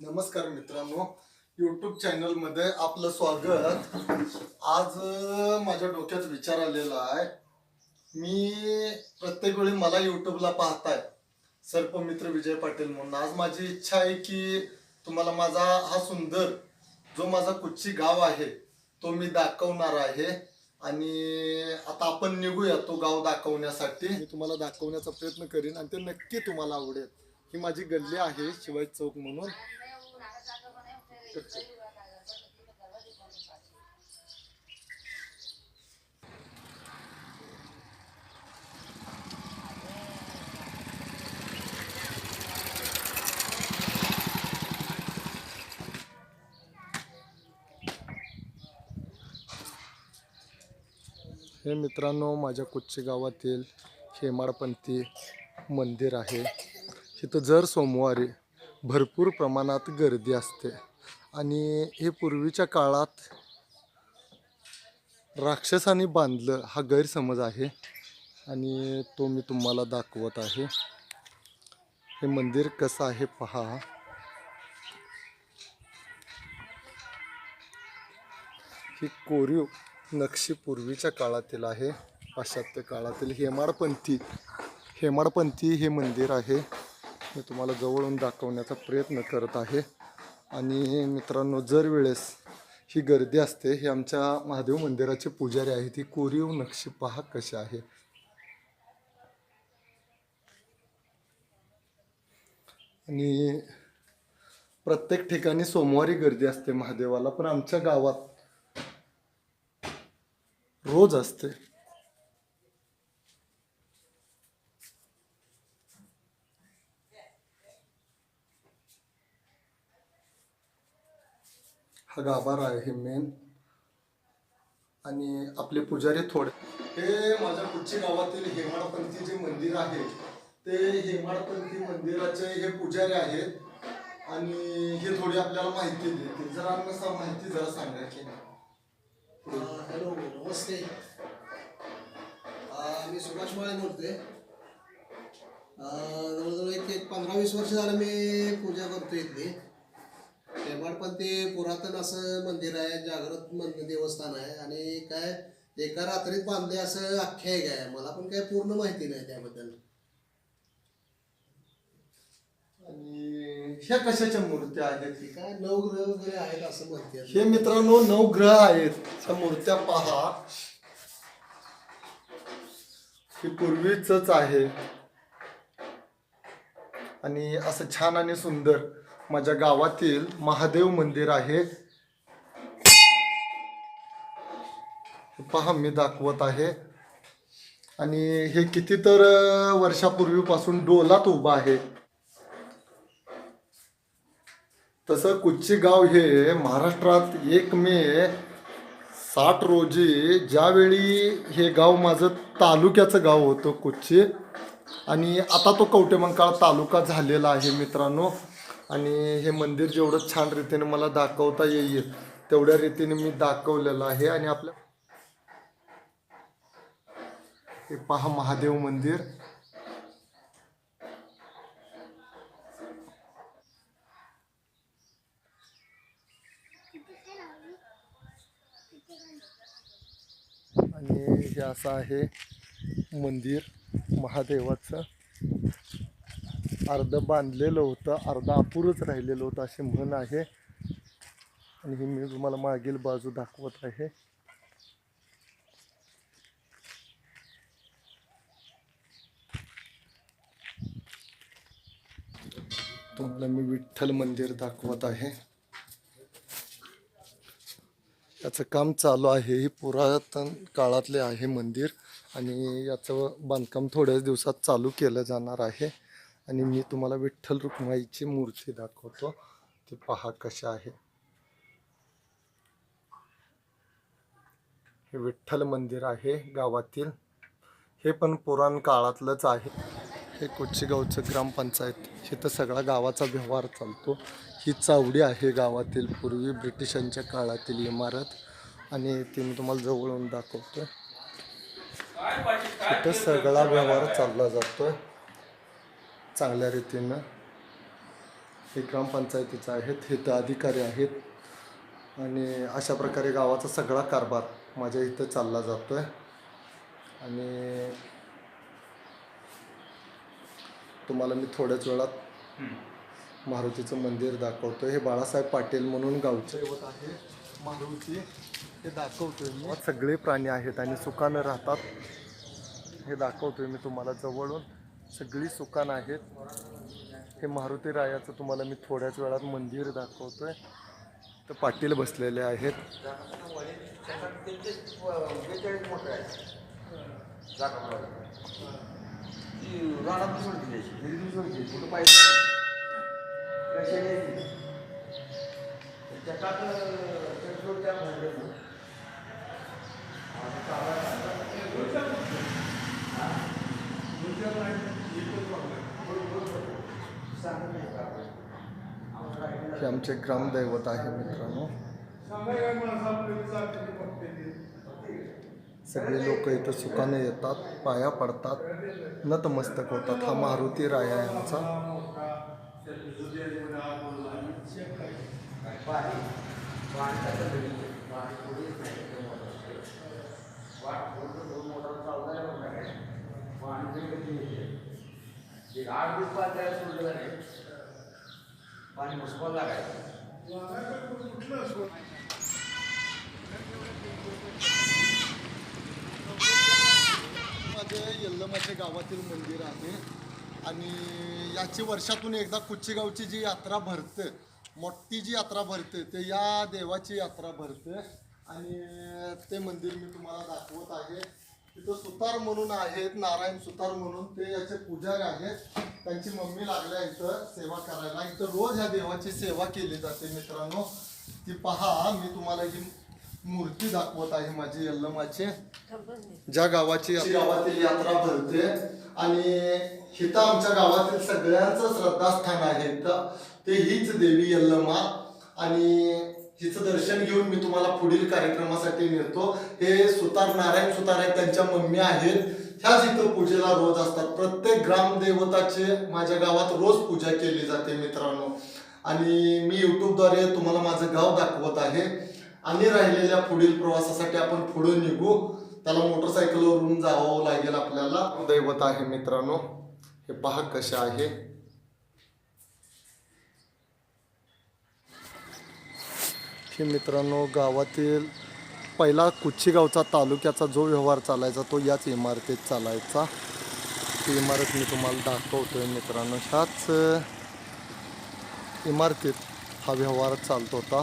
नमस्कार मित्रांनो युट्यूब चॅनलमध्ये आपलं स्वागत. आज माझ्या डोक्यात विचार आलेला आहे. मी प्रत्येक वेळी मला युट्यूबला पाहताय सर्पमित्र विजय पाटील म्हणून. आज माझी इच्छा आहे की तुम्हाला माझा हा सुंदर जो माझा कुच्ची गाव आहे तो मी दाखवणार आहे. आणि आता आपण निघूया तो गाव दाखवण्यासाठी. मी तुम्हाला दाखवण्याचा प्रयत्न करीन आणि ते नक्की तुम्हाला आवडेल. ही माझी गल्ली आहे शिवाजी चौक म्हणून. हे मित्रांनो माझ्या कुच्ची गावातील हेमाडपंथी मंदिर आहे. इथं जर सोमवारी भरपूर प्रमाणात गर्दी असते. आणि हे पूर्वीच्या काळात राक्षसाने बांधलं हा गैरसमज आहे. आणि तो मी तुम्हाला दाखवत आहे. हे मंदिर कसं आहे पहा. ही कोरीव नक्षी पूर्वीच्या काळातील आहे पाश्चात्य काळातील हेमाडपंथी. हेमाडपंथी हे मंदिर आहे. मी तुम्हाला जवळून दाखवण्याचा प्रयत्न करत आहे. आणि मित्रांनो जर वेळेस ही गर्दी असते हे आमच्या महादेव मंदिराचे पुजारी आहेत ही कोरीव नक्षी पहा कशी आहे. आणि प्रत्येक ठिकाणी सोमवारी गर्दी असते महादेवाला पण आमच्या गावात रोज असते. हा गाभारा आहे मेन आणि आपले पुजारी थोडे. हे माझ्या कुठची गावातील हेमाडपंथी जे मंदिर आहे ते हेमाडपंथी मंदिराचे हे पुजारी आहेत. आणि हे थोडी आपल्याला माहिती देतील. जरा आम्हाला माहिती जरा सांगायची हॅलो नमस्ते. मी सुभाष माळे बोलते जवळजवळ एक एक पंधरा वीस वर्ष झालं मी पूजा करतो इथली. पण ते पुरातन असं मंदिर आहे जागृत मंदिर देवस्थान आहे आणि काय एका रात्रीत बांधले असं आख्यायिक आहे मला पण काय पूर्ण माहिती नाही त्याबद्दल. आणि ह्या कशाच्या मूर्त्या आहेत? ते काय नवग्रह वगैरे आहेत असं म्हणते हे मित्रांनो नवग्रह आहेत. ह्या मूर्त्या पहा. ही पूर्वीच आहे. आणि असं छान आणि सुंदर. माझ्या गावातील महादेव मंदिर आहे. पहा मी दाखवत आहे. आणि हे किती तर वर्षापूर्वीपासून डोलात उभं आहे. तसं कुच्ची गाव हे महाराष्ट्रात एक मे साठ रोजी ज्यावेळी हे गाव माझं तालुक्याचं गाव होतं कुच्ची. आणि आता तो कवटेमंकाळ तालुका झालेला आहे मित्रांनो. आणि हे मंदिर जेवढं छान रीतीने मला दाखवता येईल तेवढ्या रीतीने मी दाखवलेलं आहे. आणि आपल्या हे पहा महादेव मंदिर. आणि हे असं आहे मंदिर महादेवाचं. अर्ध बांधलेलं होतं अर्ध अपुरंच राहिलेलं होतं असे म्हण आहे. आणि हे मी तुम्हाला मागील बाजू दाखवत आहे. तुम्हाला मी विठ्ठल मंदिर दाखवत आहे. याचं काम चालू आहे. ही पुरातन काळातले आहे मंदिर आणि याचं बांधकाम थोड्याच दिवसात चालू केलं जाणार आहे. आणि मी तुम्हाला विठ्ठल रुक्माईची मूर्ती दाखवतो. ती पहा कशा आहे. हे विठ्ठल मंदिर आहे गावातील. हे पण पुराण काळातलंच आहे. हे कोचीगावचं ग्रामपंचायत. इथं सगळा गावाचा व्यवहार चालतो. ही चावडी आहे गावातील. पूर्वी ब्रिटिशांच्या काळातील इमारत. आणि ती मी तुम्हाला जवळून दाखवतो. इथं सगळा व्यवहार चालला जातोय. चांगल्या रीतीनं हे ग्रामपंचायतीचं आहेत इथं अधिकारी आहेत. आणि अशा प्रकारे गावाचा सगळा कारभार माझ्या इथं चालला जातो आहे आणि तुम्हाला मी थोड्याच वेळात मारुतीचं मंदिर दाखवतो हे बाळासाहेब पाटील म्हणून गावचे दैवत आहे. मारुती हे दाखवतोय मी. सगळे प्राणी आहेत आणि सुखानं राहतात. हे दाखवतोय मी तुम्हाला जवळून. सगळी सुकानं आहेत. हे मारुती रायाचं तुम्हाला मी थोड्याच वेळात मंदिर दाखवतो आहे तर पाटील बसलेले आहेत. हे आमचे ग्रामदैवत आहे मित्रांनो. सगळे लोक इथं सुखाने येतात पाया पडतात नतमस्तक होतात. हा मारुती राया आहे एक आठ दिवस पाच त्याला सोडलं नाही पाणी मुसपाल लागायचं माझे गावातील मंदिर आहे. आणि याची वर्षातून एकदा कुच्चीगावची जी यात्रा भरते मोठी जी यात्रा भरते ते या देवाची यात्रा भरते. आणि ते मंदिर मी तुम्हाला दाखवत आहे. तिथं सुतार म्हणून आहेत नारायण सुतार म्हणून ते याचे पुजारी आहेत. त्यांची मम्मी लागल्या इथं सेवा करायला. इथं रोज ह्या देवाची सेवा केली जाते मित्रांनो. ती पहा मी तुम्हाला ही मूर्ती दाखवत आहे माझी यल्लमाची. ज्या गावाची गावातील यात्रा भरते आणि हिथं आमच्या गावातील सगळ्यांचं श्रद्धास्थान आहे तर ते हीच देवी यल्लमा. आणि हिचं दर्शन घेऊन मी तुम्हाला पुढील कार्यक्रमासाठी नेतो. हे सुतार नारायण सुतार आहेत त्यांच्या मम्मी आहेत. ह्याच इथं पूजेला रोज असतात प्रत्येक ग्रामदेवताचे माझ्या गावात रोज पूजा केली जाते मित्रांनो. आणि मी युट्यूबद्वारे तुम्हाला माझं गाव दाखवत आहे. आणि राहिलेल्या पुढील प्रवासासाठी आपण पुढे निघू. त्याला मोटरसायकलवरून जावं लागेल आपल्याला. दैवत आहे मित्रांनो. हे पहा कसे आहे. विद्यार्थी मित्रांनो गावातील पहिला कुच्चीगावचा तालुक्याचा जो व्यवहार चालायचा तो याच इमारतीत चालायचा. ती इमारत मी तुम्हाला दाखवतोय मित्रांनो. ह्याच इमारतीत हा व्यवहार चालत होता.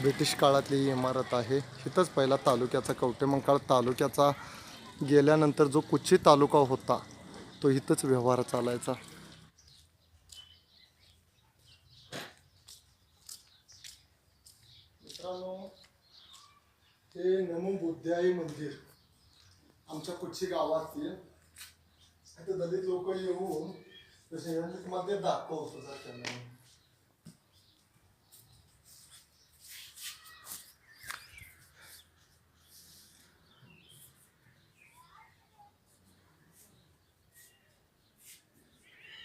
ब्रिटिश काळातली ही इमारत आहे. इथंच पहिला तालुक्याचा कवटेमंकाळ तालुक्याचा गेल्यानंतर जो कुच्ची तालुका होता तो इथंच व्यवहार चालायचा मित्रांनो हे नमो मंदिर. आमच्या कुठची गावातील इथे दलित लोक येऊन तसे मध्ये दाखवतो जर त्यांना.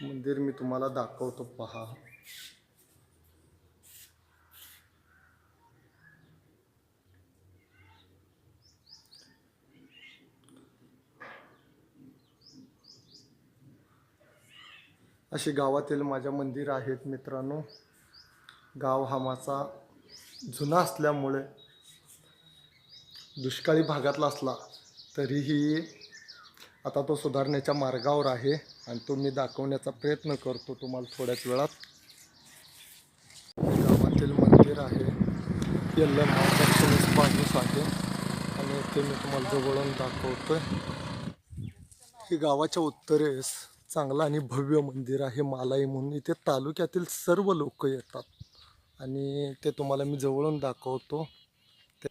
मंदिर मी तुम्हाला दाखवतो पहा. अशी गावातील माझ्या मंदिर आहेत मित्रांनो. गाव हा माझा जुना असल्यामुळे दुष्काळी भागातला असला तरीही आता तो सुधारण्याच्या मार्गावर आहे आणि तो मी दाखवण्याचा प्रयत्न करतो तुम्हाला थोड्याच वेळात. गावातील मंदिर आहे. यल्लम दक्षिणेस बाजूस आहे आणि ते मी तुम्हाला जवळून दाखवतोय. हे गावाच्या उत्तरेस चांगलं आणि भव्य मंदिर आहे मालाई म्हणून. इथे तालुक्यातील सर्व लोक येतात. आणि ते तुम्हाला मी जवळून दाखवतो. ते-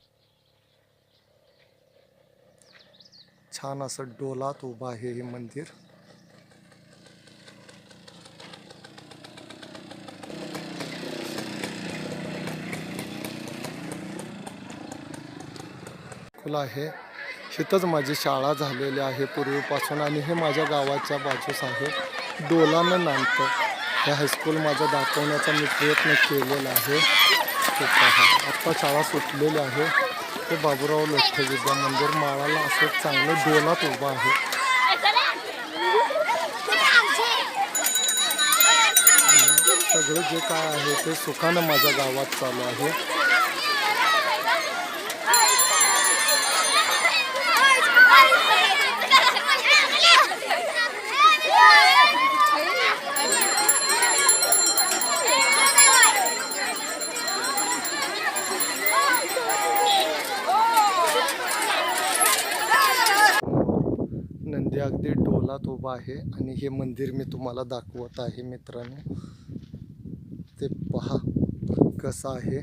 छान असं डोलात उभं आहे हे मंदिर. खुला आहे. इथंच माझी शाळा झालेली आहे पूर्वीपासून आणि हे माझ्या गावाच्या बाजूस आहे. डोलानं नांदतं. हे हायस्कूल माझं दाखवण्याचा मी प्रयत्न केलेला आहे. आत्ता शाळा सुटलेली आहे. ते बाबूराव लोठे विद्या मंदिर माळाला असं चांगलं डोलात उभं आहे. सगळं जे काय आहे ते सुखानं माझ्या गावात चालू आहे नंदी अगदी डोलात आहे आणि हे मंदिर मी तुम्हाला दाखवत आहे मित्रांनो. ते पहा कसं आहे.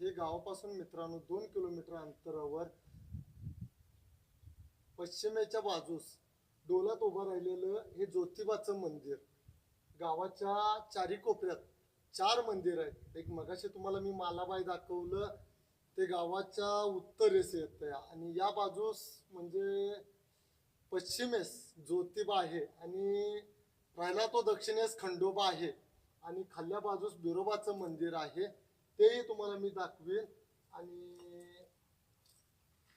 हे गावापासून मित्रांनो दोन किलोमीटर अंतरावर पश्चिमेच्या बाजूस डोलात उभं राहिलेलं हे ज्योतिबाचं मंदिर. गावाच्या चारी कोपऱ्यात चार मंदिर आहेत. एक मगाशी तुम्हाला मी मालाबाई दाखवलं. ते गावाच्या उत्तरेस येत आहे आणि या बाजूस म्हणजे पश्चिमेस ज्योतिबा आहे आणि राहिला तो दक्षिणेस खंडोबा आहे. आणि खाल्ल्या बाजूस बिरोबाचं मंदिर आहे. तेही तुम्हाला मी दाखवीन आणि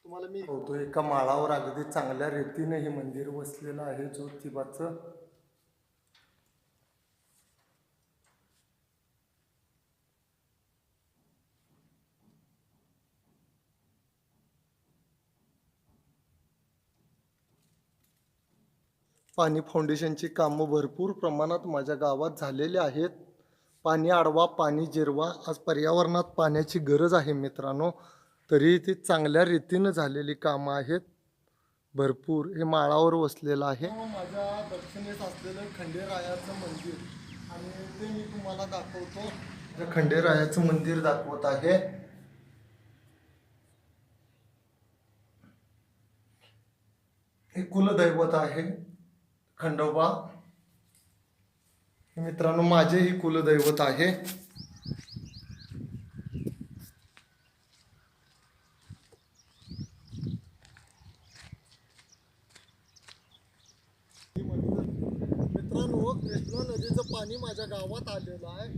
तुम्हाला मी हो, तो एका माळावर अगदी चांगल्या रीतीने हे मंदिर वसलेलं आहे ज्योतिबाचं. पाणी फाउंडेशनची कामं भरपूर प्रमाणात माझ्या गावात झालेली आहेत. पाणी अडवा पाणी जिरवा आज पर्यावरणात पाण्याची गरज आहे मित्रांनो. तरी ती चांगल्या रीतीनं झालेली कामं आहेत. भरपूर. हे माळावर वसलेलं आहे. माझ्या दक्षिणेस असलेलं खंडेरायाचं मंदिर. आणि ते मी तुम्हाला दाखवतो. खंडेरायाचं मंदिर दाखवत आहे. हे कुलदैवत आहे. खंडोबा. मित्रांनो माझे ही कुलदैवत आहे. मित्रांनो कृष्णा नदीचं पाणी माझ्या गावात आलेलं आहे.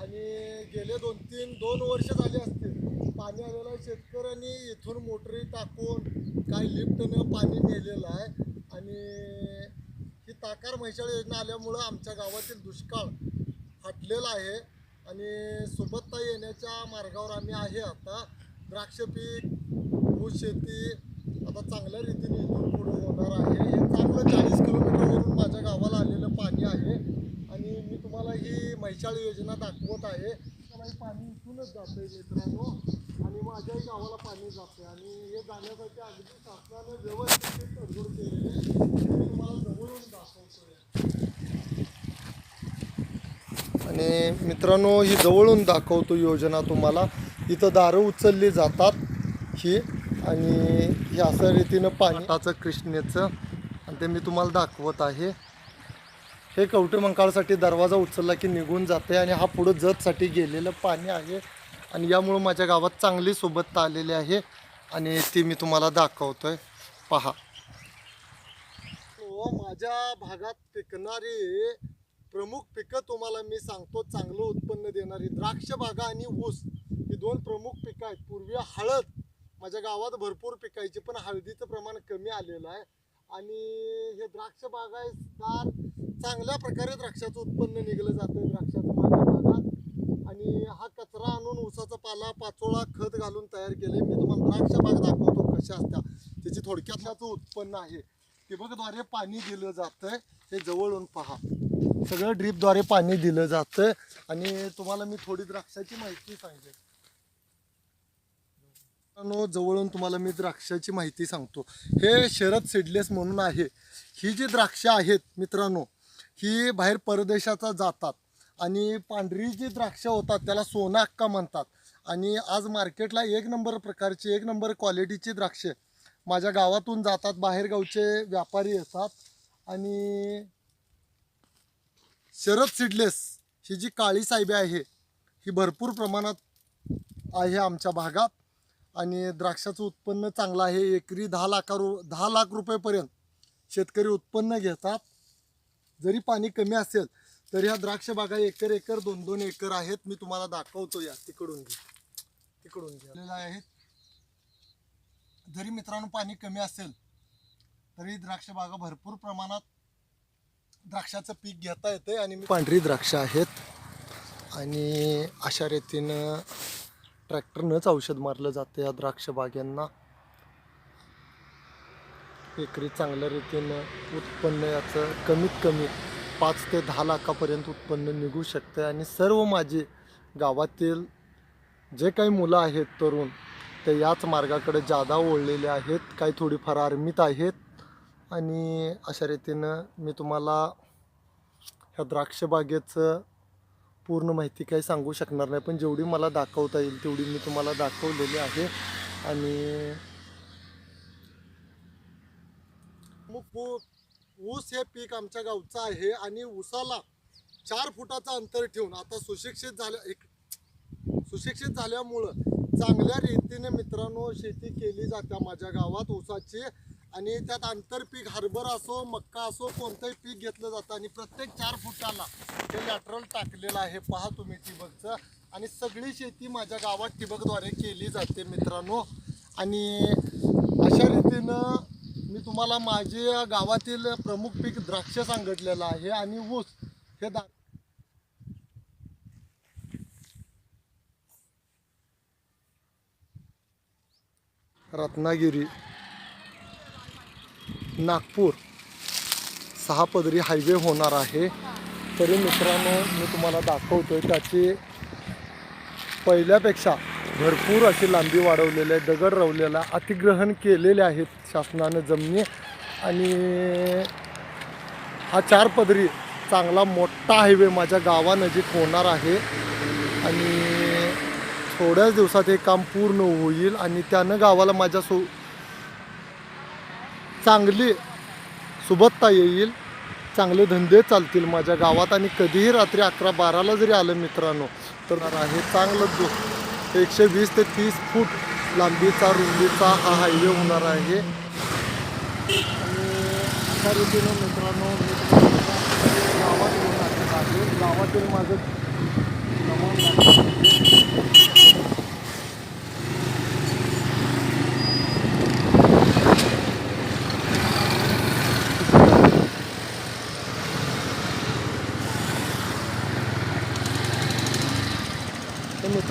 आणि गेले दोन तीन दोन वर्ष झाले असतील. पाणी आलेलं आहे शेतकऱ्यांनी. इथून मोटरी टाकून काही लिफ्टनं पाणी नेलेलं आहे. आणि ही म्हैसाळ योजना आल्यामुळं आमच्या गावातील दुष्काळ हटलेला आहे आणि सुबत्ता येण्याच्या मार्गावर आम्ही आहे आता. द्राक्ष पीक ऊस शेती आता चांगल्या रीतीने इथून पुढे होणार आहे. हे चांगलं चाळीस किलोमीटरवरून माझ्या गावाला आलेलं पाणी आहे आणि मी तुम्हाला ही म्हैसाळ योजना दाखवत आहे. मला हे पाणी इथूनच जाते मित्रांनो. माझ्याही गावाला पाणी जातं आणि हे जाण्यासाठी अगदी शासनानं व्यवस्थित तडजोड केलेली आहे. मी तुम्हाला जवळून दाखवतोय आणि मित्रांनो ही जवळून दाखवतो योजना तुम्हाला. इथं दारं उचलली जातात ही आणि हे असं रीतीनं पाण्याचं कृष्णेचं. आणि ते मी तुम्हाला दाखवत आहे. हे कवटे मंकाळसाठी दरवाजा उचलला की निघून जाते आणि हा पुढं जतसाठी गेलेलं पाणी आहे. आणि यामुळं माझ्या गावात चांगली सोबत आलेली आहे. आणि ती मी तुम्हाला दाखवतो आहे पहा हो, माझ्या भागात पिकणारी प्रमुख पिकं तुम्हाला मी सांगतो. चांगलं उत्पन्न देणारी द्राक्ष बागा आणि ऊस ही दोन प्रमुख पिकं आहेत. पूर्वी हळद माझ्या गावात भरपूर पिकायची पण हळदीचं प्रमाण कमी आलेलं आहे. आणि हे द्राक्ष बागायतदार चांगल्या प्रकारे द्राक्षाचं उत्पन्न निघलं जातं. द्राक्षाचं आणि हा कचरा आणून ऊसाचा पाला पाचोळा खत घालून तयार केले. मी तुम्हाला द्राक्ष बाग दाखवतो कशा असत्या. त्याची थोडक्यातल्याचं उत्पन्न आहे. ठिबकद्वारे पाणी दिलं जातं हे जवळून पहा. सगळं ड्रीपद्वारे पाणी दिलं जातं आणि तुम्हाला मी थोडी द्राक्षाची माहिती सांगेल मित्रांनो, जवळून तुम्हाला मी द्राक्षाची माहिती सांगतो. हे शरद सीडलेस म्हणून आहे. ही जी द्राक्ष आहेत मित्रांनो ही बाहेर परदेशाचा जातात. आणि पांढरी जी द्राक्ष होतात त्याला सोना अक्का म्हणतात. आणि आज मार्केटला एक नंबर प्रकारची एक नंबर क्वालिटीची द्राक्षे माझ्या गावातून जातात बाहेरगावचे व्यापारी येतात. आणि शरद सीडलेस ही जी काळी साहेबी आहे ही भरपूर प्रमाणात आहे आमच्या भागात. आणि द्राक्षाचं उत्पन्न चांगलं आहे एकरी दहा लाखा रु दहा लाख रुपयेपर्यंत शेतकरी उत्पन्न घेतात. जरी पाणी कमी असेल तर ह्या द्राक्ष बागा एकर एकर दोन दोन एकर आहेत. मी तुम्हाला दाखवतो या. तिकडून घे तिकडून घ्या. आहेत जरी मित्रांनो पाणी कमी असेल तरी द्राक्ष बागा भरपूर प्रमाणात द्राक्षाचं पीक घेता येते आणि पांढरी द्राक्ष आहेत. आणि अशा रीतीनं ट्रॅक्टरनंच औषध मारलं जातं या द्राक्ष बागांना एकरी चांगल्या रीतीनं उत्पन्न याचं कमीत कमी पाच ते दहा लाखापर्यंत उत्पन्न निघू शकते आणि सर्व माझे गावातील जे काही मुलं आहेत तरुण ते याच मार्गाकडे जादा ओढलेले आहेत काही थोडीफार आर्मीत आहेत. आणि अशा रीतीनं मी तुम्हाला ह्या द्राक्षबागेचं पूर्ण माहिती काही सांगू शकणार नाही पण जेवढी मला दाखवता येईल तेवढी मी तुम्हाला दाखवलेली आहे. आणि मग ऊस हे पीक आमच्या गावचं आहे आणि ऊसाला चार फुटाचं अंतर ठेवून आता सुशिक्षित झाल्या एक सुशिक्षित झाल्यामुळं चांगल्या रीतीने मित्रांनो शेती केली जाते माझ्या गावात ऊसाची. आणि त्यात आंतरपीक हरभर असो मक्का असो कोणतंही पीक घेतलं जातं आणि प्रत्येक चार फुटाला हे लॅटरल टाकलेलं आहे. पहा तुम्ही ठिबकचं. आणि सगळी शेती माझ्या गावात ठिबकद्वारे केली जाते मित्रांनो. आणि अशा रीतीनं मी तुम्हाला माझ्या गावातील प्रमुख पीक द्राक्ष सांगितलेलं आहे आणि ऊस हे दा रत्नागिरी नागपूर सहा पदरी हायवे होणार आहे. तरी मित्रांनो मी तुम्हाला दाखवतोय त्याची पहिल्यापेक्षा भरपूर अशी लांबी वाढवलेली आहे दगड रवलेला अतिग्रहण केलेले आहेत शासनानं जमिनी. आणि हा चार पदरी चांगला मोठा हायवे माझ्या गावानजीक होणार आहे. आणि थोड्याच दिवसात हे काम पूर्ण होईल आणि त्यानं गावाला माझ्या सो चांगली सुबत्ता येईल. चांगले धंदे चालतील माझ्या गावात आणि कधीही रात्री अकरा बाराला जरी आलं मित्रांनो तर आहे चांगलं एकशे वीस ते तीस फूट लांबीचा रुंदीचा हा हायवे होणार आहे. आणि अशा रीतीनं मित्रांनो मी गावात घेऊन आहे. गावातील माझं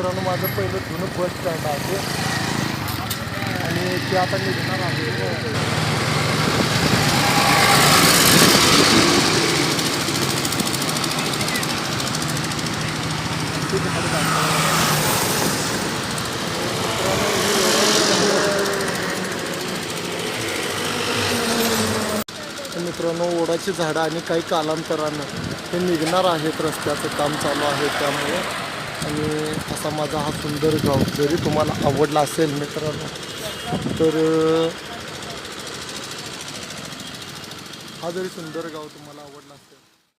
मित्रांनो माझं पहिलं जुनं बस स्टँड आहे. आणि ते आता निघणार आहे. मित्रांनो ओढाची झाडं आणि काही कालांतरानं हे निघणार आहेत. रस्त्याचं काम चालू आहे त्यामुळे. आणि असा माझा हा सुंदर गाव जरी तुम्हाला आवडला असेल मित्रांनो तर हा जरी सुंदर गाव तुम्हाला